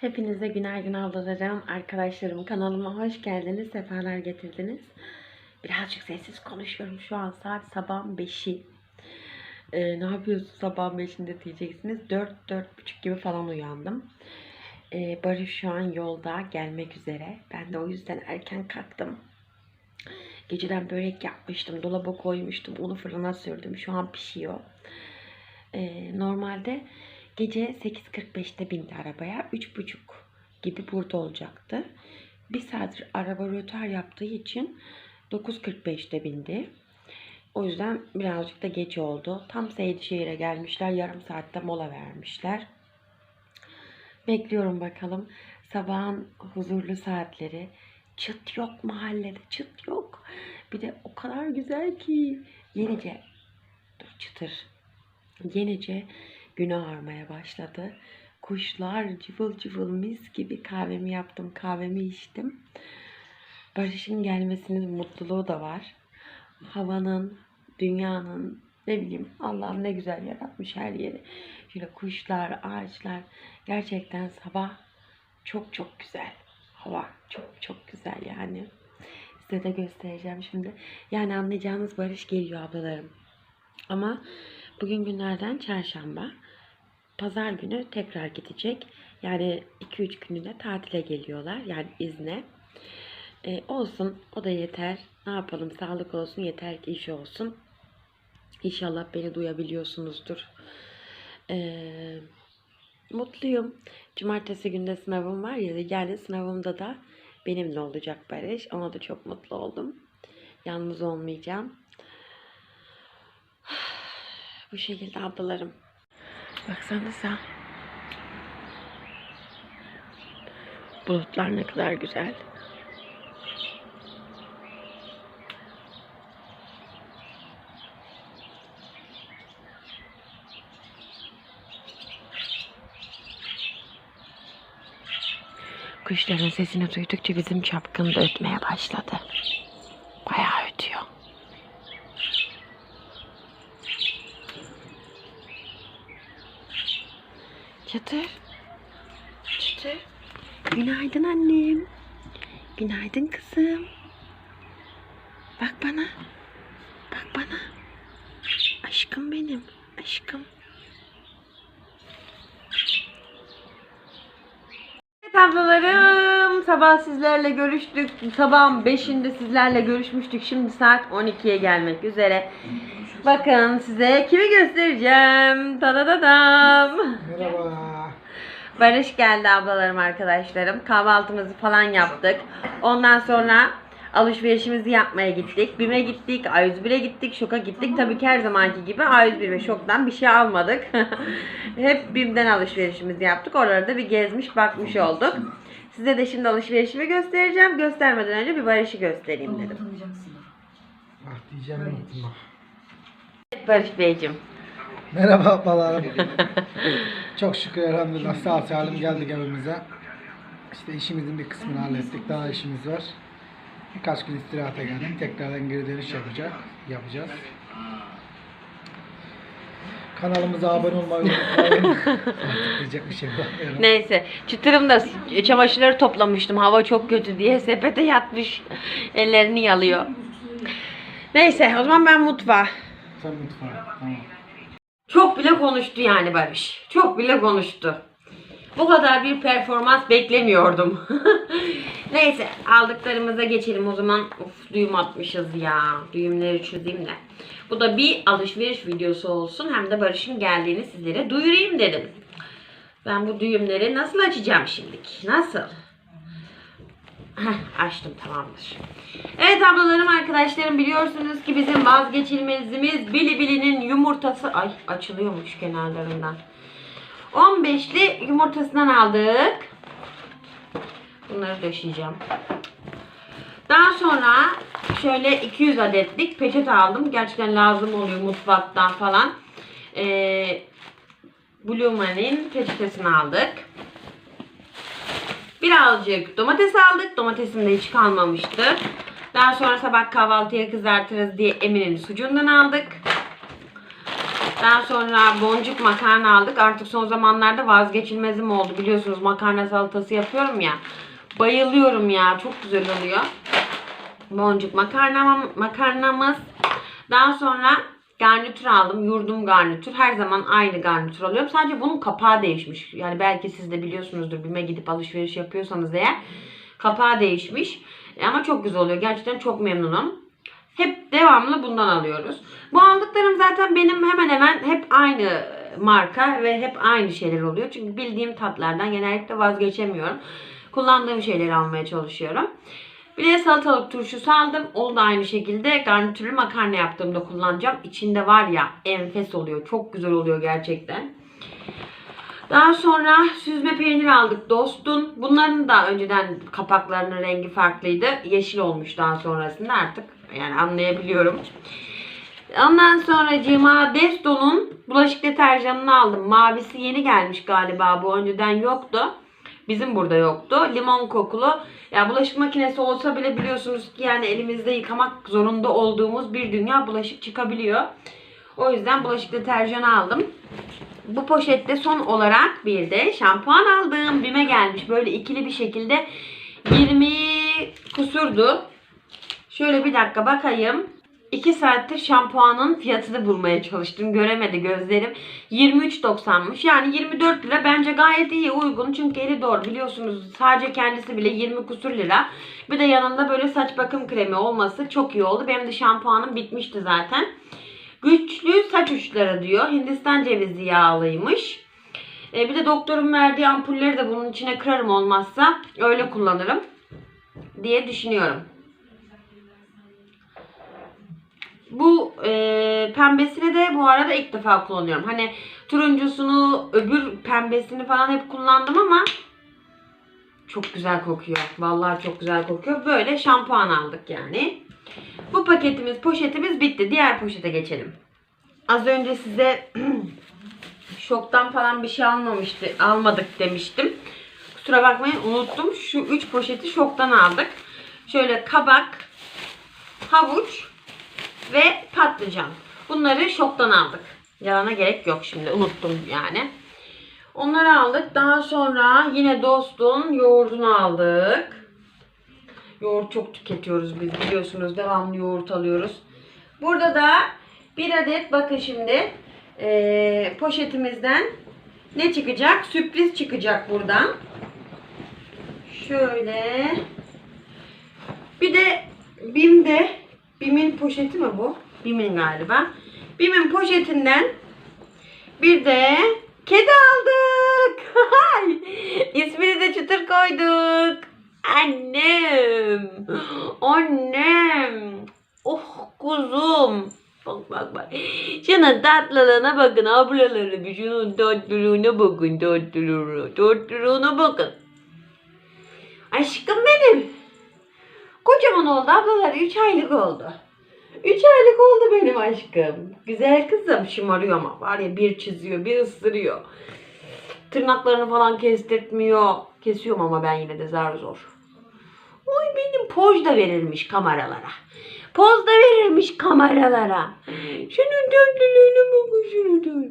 Hepinize günaydın ablalarım, arkadaşlarım. Kanalıma hoş geldiniz, sefalar getirdiniz. Birazcık sessiz konuşuyorum şu an. Saat sabahın 5'i. Ee, ne yapıyorsun sabahın 5'inde diyeceksiniz. 4 4.30 gibi falan uyandım. Ee, Barış şu an yolda gelmek üzere. Ben de o yüzden erken kalktım. Geceden börek yapmıştım. Dolaba koymuştum. Onu fırına sürdüm. Şu an pişiyor. Ee, normalde gece 8.45'te bindi arabaya. 3.30 gibi burada olacaktı. Bir saattir araba rötar yaptığı için 9.45'te bindi. O yüzden birazcık da geç oldu. Tam Seydişehir'e gelmişler. Yarım saatte mola vermişler. Bekliyorum bakalım. Sabahın huzurlu saatleri. Çıt yok mahallede. Çıt yok. Bir de o kadar güzel ki. Yenice. Dur çıtır. Yenice gün ağarmaya başladı. Kuşlar cıvıl cıvıl mis gibi kahvemi yaptım. Kahvemi içtim. Barış'ın gelmesinin mutluluğu da var. Havanın, dünyanın, ne bileyim Allah'ım ne güzel yaratmış her yeri. Şöyle kuşlar, ağaçlar. Gerçekten sabah çok çok güzel. Hava çok çok güzel yani. Size de göstereceğim şimdi. Yani anlayacağınız Barış geliyor ablalarım. Ama bugün günlerden çarşamba. Pazar günü tekrar gidecek. Yani 2-3 gününe tatile geliyorlar. Yani izne. Ee, olsun o da yeter. Ne yapalım sağlık olsun yeter ki iş olsun. İnşallah beni duyabiliyorsunuzdur. Ee, mutluyum. Cumartesi günde sınavım var ya yani sınavımda da benimle olacak Barış. Ona da çok mutlu oldum. Yalnız olmayacağım. Bu şekilde ablalarım. Baksanıza. Bulutlar ne kadar güzel. Kuşların sesini duydukça bizim çapkın da ötmeye başladı. Çıtır. Çıtır. Günaydın annem. Günaydın kızım. Bak bana. Bak bana. Aşkım benim. Aşkım. Evet ablalarım sabah sizlerle görüştük. Sabahın 5'inde sizlerle görüşmüştük. Şimdi saat 12'ye gelmek üzere. Bakın size kimi göstereceğim. Tadadadam. Merhaba. Barış geldi ablalarım arkadaşlarım. Kahvaltımızı falan yaptık. Ondan sonra alışverişimizi yapmaya gittik. BİM'e gittik, A101'e gittik, Şok'a gittik. Tabii ki her zamanki gibi A101 ve Şok'tan bir şey almadık. Hep BİM'den alışverişimizi yaptık. Oralarda bir gezmiş bakmış olduk. Size de şimdi alışverişimi göstereceğim. Göstermeden önce bir Barış'ı göstereyim dedim. Ah diyeceğim. Evet Barış Beyciğim. Merhaba ablalarım. Çok şükür elhamdülillah sağ salim geldik evimize. İşte işimizin bir kısmını hallettik. Daha işimiz var. Birkaç gün istirahate geldim. Tekrardan geri dönüş yapacak, yapacağız. Kanalımıza abone olmayı unutmayın. Artık diyecek bir şey bulamıyorum. Neyse. Çıtırım da çamaşırları toplamıştım. Hava çok kötü diye sepete yatmış. Ellerini yalıyor. Neyse o zaman ben mutfağa. Sen mutfağa. Tamam. Çok bile konuştu yani Barış. Çok bile konuştu. Bu kadar bir performans beklemiyordum. Neyse aldıklarımıza geçelim o zaman. Of düğüm atmışız ya. Düğümleri çözeyim de. Bu da bir alışveriş videosu olsun. Hem de Barış'ın geldiğini sizlere duyurayım dedim. Ben bu düğümleri nasıl açacağım şimdilik? Nasıl? Açtım tamamdır. Evet ablalarım arkadaşlarım biliyorsunuz ki bizim vazgeçilmezimiz Bili Bili'nin yumurtası ay açılıyormuş kenarlarından. 15'li yumurtasından aldık. Bunları döşeyeceğim. Daha sonra şöyle 200 adetlik peçete aldım. Gerçekten lazım oluyor mutfaktan falan. Ee, Blue Money'in peçetesini aldık. Birazcık domates aldık. Domatesim de hiç kalmamıştı. Daha sonra sabah kahvaltıya kızartırız diye Emin'in sucuğundan aldık. Daha sonra boncuk makarna aldık. Artık son zamanlarda vazgeçilmezim oldu. Biliyorsunuz makarna salatası yapıyorum ya. Bayılıyorum ya. Çok güzel oluyor. Boncuk makarna, makarnamız. Daha sonra garnitür aldım. Yurdum garnitür. Her zaman aynı garnitür alıyorum. Sadece bunun kapağı değişmiş. Yani belki siz de biliyorsunuzdur. BİM'e gidip alışveriş yapıyorsanız eğer. Kapağı değişmiş. E, Ama çok güzel oluyor. Gerçekten çok memnunum. Hep devamlı bundan alıyoruz. Bu aldıklarım zaten benim hemen hemen hep aynı marka ve hep aynı şeyler oluyor. Çünkü bildiğim tatlardan genellikle vazgeçemiyorum. Kullandığım şeyleri almaya çalışıyorum. Bir de salatalık turşusu aldım. Onu da aynı şekilde garnitürlü makarna yaptığımda kullanacağım. İçinde var ya enfes oluyor. Çok güzel oluyor gerçekten. Daha sonra süzme peynir aldık Dostun. Bunların da önceden kapaklarının rengi farklıydı. Yeşil olmuş daha sonrasında artık. Yani anlayabiliyorum. Ondan sonra Cima Desto'nun bulaşık deterjanını aldım. Mavisi yeni gelmiş galiba. Bu önceden yoktu. Bizim burada yoktu. Limon kokulu. Ya bulaşık makinesi olsa bile biliyorsunuz ki yani elimizde yıkamak zorunda olduğumuz bir dünya bulaşık çıkabiliyor. O yüzden bulaşık deterjanı aldım. Bu poşette son olarak bir de şampuan aldım. Bime gelmiş böyle ikili bir şekilde 20 kusurdu. Şöyle bir dakika bakayım. 2 saattir şampuanın fiyatını bulmaya çalıştım. Göremedi gözlerim. 23.90'mış. Yani 24 lira bence gayet iyi uygun. Çünkü eli doğru biliyorsunuz sadece kendisi bile 20 kusur lira. Bir de yanında böyle saç bakım kremi olması çok iyi oldu. Benim de şampuanım bitmişti zaten. Güçlü saç uçları diyor. Hindistan cevizi yağlıymış. E, bir de doktorun verdiği ampulleri de bunun içine kırarım olmazsa öyle kullanırım diye düşünüyorum. Bu e, pembesini de bu arada ilk defa kullanıyorum. Hani turuncusunu, öbür pembesini falan hep kullandım ama çok güzel kokuyor. Vallahi çok güzel kokuyor. Böyle şampuan aldık yani. Bu paketimiz, poşetimiz bitti. Diğer poşete geçelim. Az önce size şoktan falan bir şey almamıştı, almadık demiştim. Kusura bakmayın unuttum. Şu üç poşeti şoktan aldık. Şöyle kabak, havuç ve patlıcan. Bunları şoktan aldık. Yalana gerek yok şimdi. Unuttum yani. Onları aldık. Daha sonra yine dostun yoğurdunu aldık. Yoğurt çok tüketiyoruz biz biliyorsunuz. Devamlı yoğurt alıyoruz. Burada da bir adet bakın şimdi eee, poşetimizden ne çıkacak? Sürpriz çıkacak buradan. Şöyle. Bir de Bim'de Bim'in poşeti mi bu? Bim'in galiba. Bim'in poşetinden bir de kedi aldık. İsmini de çıtır koyduk. Annem. Annem. Oh kuzum. Bak bak bak. Şunun tatlılığına bakın ablaları. Bir şunun tatlılığına bakın. Tatlılığına. Tatlılığına bakın. Aşkım oldu ablalar. 3 aylık oldu. 3 aylık oldu benim aşkım. Güzel kızım şımarıyor ama var ya bir çiziyor bir ısırıyor. Tırnaklarını falan kestirtmiyor. Kesiyorum ama ben yine de zar zor. Oy benim poz da verilmiş kameralara. Poz da verilmiş kameralara. Şunun döndülüğüne bakın şunu.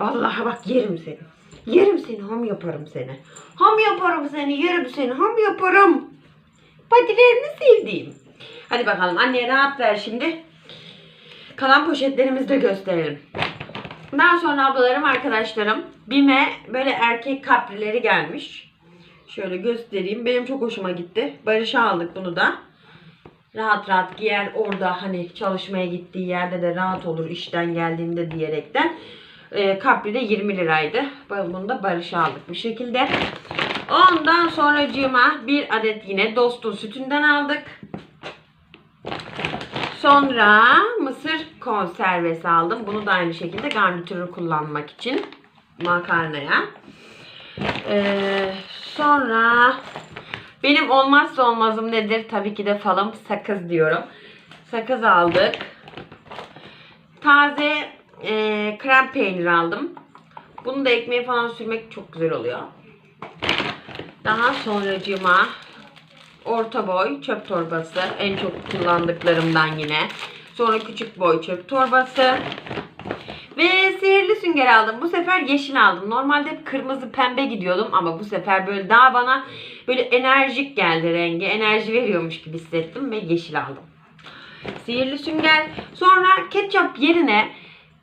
Vallahi bak yerim seni. Yerim seni ham yaparım seni. Ham yaparım seni yerim seni ham yaparım. Patilerini sevdiğim. Hadi bakalım anneye rahat ver şimdi. Kalan poşetlerimizi de gösterelim. Daha sonra ablalarım arkadaşlarım Bime böyle erkek kaprileri gelmiş. Şöyle göstereyim. Benim çok hoşuma gitti. Barış'a aldık bunu da. Rahat rahat giyer orada hani çalışmaya gittiği yerde de rahat olur işten geldiğinde diyerekten. E, kapri de 20 liraydı. Bunu da Barış'a aldık bu şekilde. Ondan sonra bir adet yine dostun sütünden aldık. Sonra mısır konservesi aldım. Bunu da aynı şekilde garnitürü kullanmak için makarnaya. Ee, sonra benim olmazsa olmazım nedir? Tabii ki de falım sakız diyorum. Sakız aldık. Taze e, krem peynir aldım. Bunu da ekmeğe falan sürmek çok güzel oluyor. Daha sonracıma orta boy çöp torbası. En çok kullandıklarımdan yine. Sonra küçük boy çöp torbası. Ve sihirli sünger aldım. Bu sefer yeşil aldım. Normalde hep kırmızı pembe gidiyordum ama bu sefer böyle daha bana böyle enerjik geldi rengi. Enerji veriyormuş gibi hissettim ve yeşil aldım. Sihirli sünger. Sonra ketçap yerine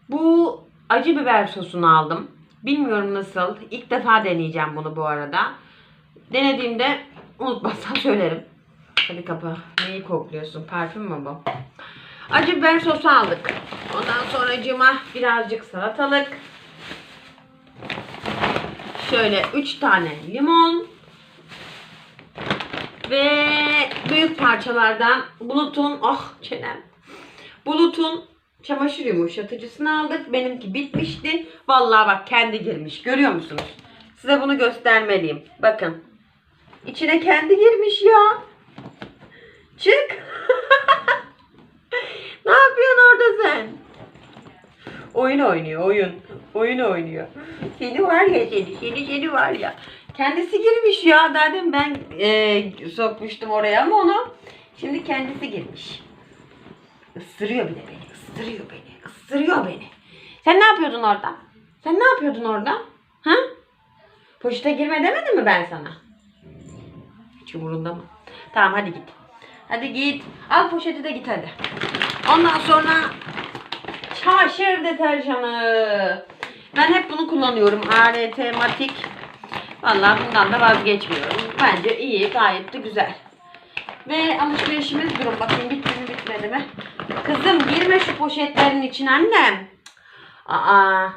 bu acı biber sosunu aldım. Bilmiyorum nasıl. İlk defa deneyeceğim bunu bu arada. Denediğimde unutmazsam söylerim. Hadi kapa. Neyi kokluyorsun? Parfüm mü bu? Acı biber sosu aldık. Ondan sonra cıma birazcık salatalık. Şöyle 3 tane limon. Ve büyük parçalardan Bulut'un oh çenem. Bulut'un çamaşır yumuşatıcısını aldık. Benimki bitmişti. Vallahi bak kendi girmiş. Görüyor musunuz? Size bunu göstermeliyim. Bakın. İçine kendi girmiş ya. Çık. ne yapıyorsun orada sen? Oyun oynuyor oyun. Oyun oynuyor. Seni var ya seni, seni seni var ya. Kendisi girmiş ya. Zaten ben e, sokmuştum oraya ama onu. Şimdi kendisi girmiş. Isırıyor bir de beni. ısırıyor beni. ısırıyor beni. Sen ne yapıyordun orada? Sen ne yapıyordun orada? Ha? Poşete girme demedim mi ben sana? Hiç umurunda mı? Tamam hadi git. Hadi git. Al poşeti de git hadi. Ondan sonra çamaşır deterjanı. Ben hep bunu kullanıyorum. ART Matik. Vallahi bundan da vazgeçmiyorum. Bence iyi, gayet de güzel. Ve alışverişimiz durun bakayım bitti mi bitmedi mi? Kızım girme şu poşetlerin içine annem. Aa.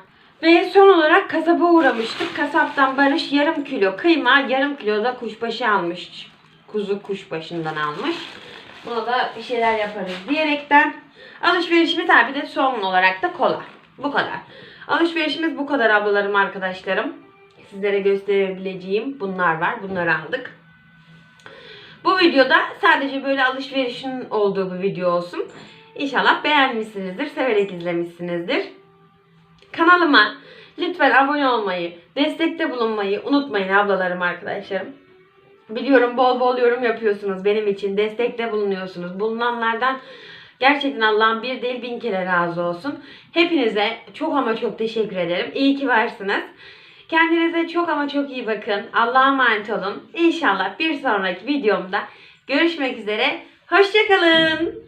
Ve son olarak kasaba uğramıştık. Kasaptan Barış yarım kilo kıyma, yarım kilo da kuşbaşı almış. Kuzu kuşbaşından almış. Buna da bir şeyler yaparız diyerekten alışverişimiz tabi de son olarak da kola. Bu kadar. Alışverişimiz bu kadar ablalarım arkadaşlarım. Sizlere gösterebileceğim bunlar var. Bunları aldık. Bu videoda sadece böyle alışverişin olduğu bir video olsun. İnşallah beğenmişsinizdir, severek izlemişsinizdir. Kanalıma lütfen abone olmayı, destekte bulunmayı unutmayın ablalarım arkadaşlarım. Biliyorum bol bol yorum yapıyorsunuz benim için, destekte bulunuyorsunuz. Bulunanlardan gerçekten Allah'ın bir değil bin kere razı olsun. Hepinize çok ama çok teşekkür ederim. İyi ki varsınız. Kendinize çok ama çok iyi bakın. Allah'a emanet olun. İnşallah bir sonraki videomda görüşmek üzere. Hoşçakalın.